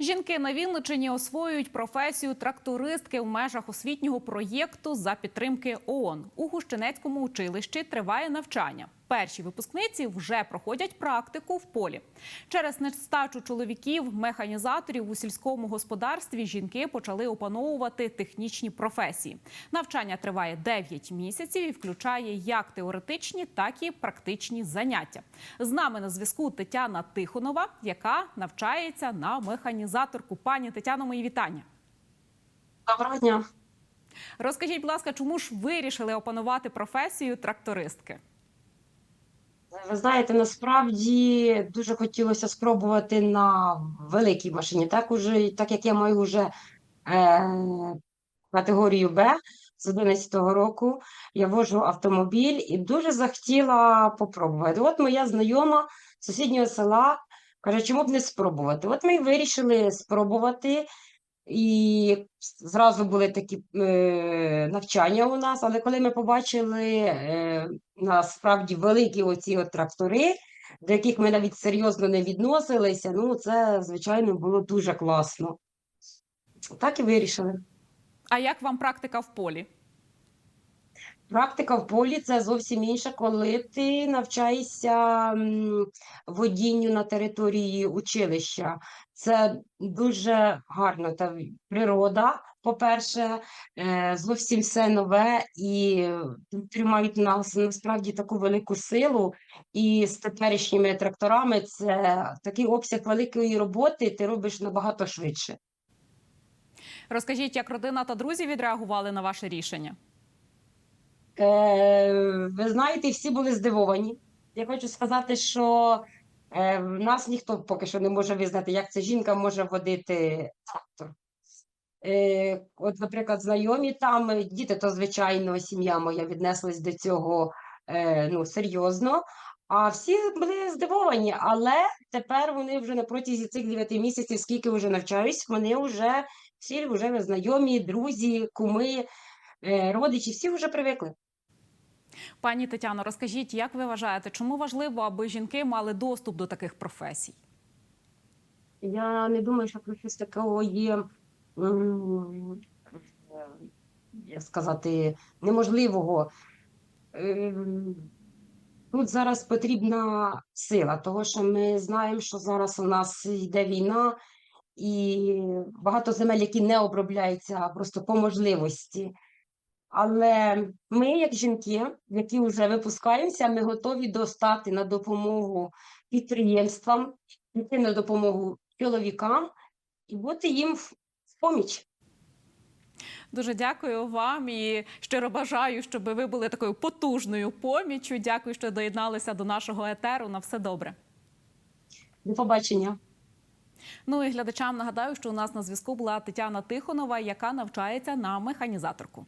Жінки на Вінничині освоюють професію трактористки в межах освітнього проєкту за підтримки ООН. У Гущенецькому училищі триває навчання. Перші випускниці вже проходять практику в полі. Через нестачу чоловіків, механізаторів у сільському господарстві жінки почали опановувати технічні професії. Навчання триває 9 місяців і включає як теоретичні, так і практичні заняття. З нами на зв'язку Тетяна Тихонова, яка навчається на механізаторку. Пані Тетяно, мої вітання. Доброго дня. Розкажіть, будь ласка, чому ж вирішили опанувати професію трактористки? Ви знаєте, насправді дуже хотілося спробувати на великій машині. Так, уже, так як я маю вже е, категорію Б з 11-го року, я вожу автомобіль і дуже захотіла попробувати. От моя знайома з сусіднього села каже, чому б не спробувати? От ми й вирішили спробувати. І зразу були такі е, навчання у нас, але коли ми побачили е, насправді великі оці от трактори, до яких ми навіть серйозно не відносилися, ну це, звичайно, було дуже класно. Так і вирішили. А як вам практика в полі? Практика в полі це зовсім інше, коли ти навчаєшся водінню на території училища. Це дуже гарно. Та природа, по-перше, е, зовсім все нове і тримають нас насправді таку велику силу. І з теперішніми тракторами це такий обсяг великої роботи ти робиш набагато швидше. Розкажіть, як родина та друзі відреагували на ваше рішення? Е, ви знаєте, всі були здивовані. Я хочу сказати, що е, в нас ніхто поки що не може визнати, як ця жінка може водити трактор. Е, от, наприклад, знайомі там, е, діти, то, звичайно, сім'я моя віднеслась до цього е, ну, серйозно. А всі були здивовані, але тепер вони вже на протязі цих 9 місяців, скільки вже навчаюсь, вони вже всі вже знайомі, друзі, куми, е, родичі, всі вже привикли. Пані Тетяно, розкажіть, як ви вважаєте, чому важливо, аби жінки мали доступ до таких професій? Я не думаю, що про щось такого є, як сказати, неможливого. Ем, Тут зараз потрібна сила, того що ми знаємо, що зараз у нас йде війна, і багато земель, які не обробляються просто по можливості. Але ми, як жінки, які вже випускаємося, ми готові достати на допомогу підприємствам, йти на допомогу чоловікам і бути їм в поміч. Дуже дякую вам і щиро бажаю, щоб ви були такою потужною поміччю. Дякую, що доєдналися до нашого етеру. На все добре. До побачення. Ну і глядачам нагадаю, що у нас на зв'язку була Тетяна Тихонова, яка навчається на механізаторку.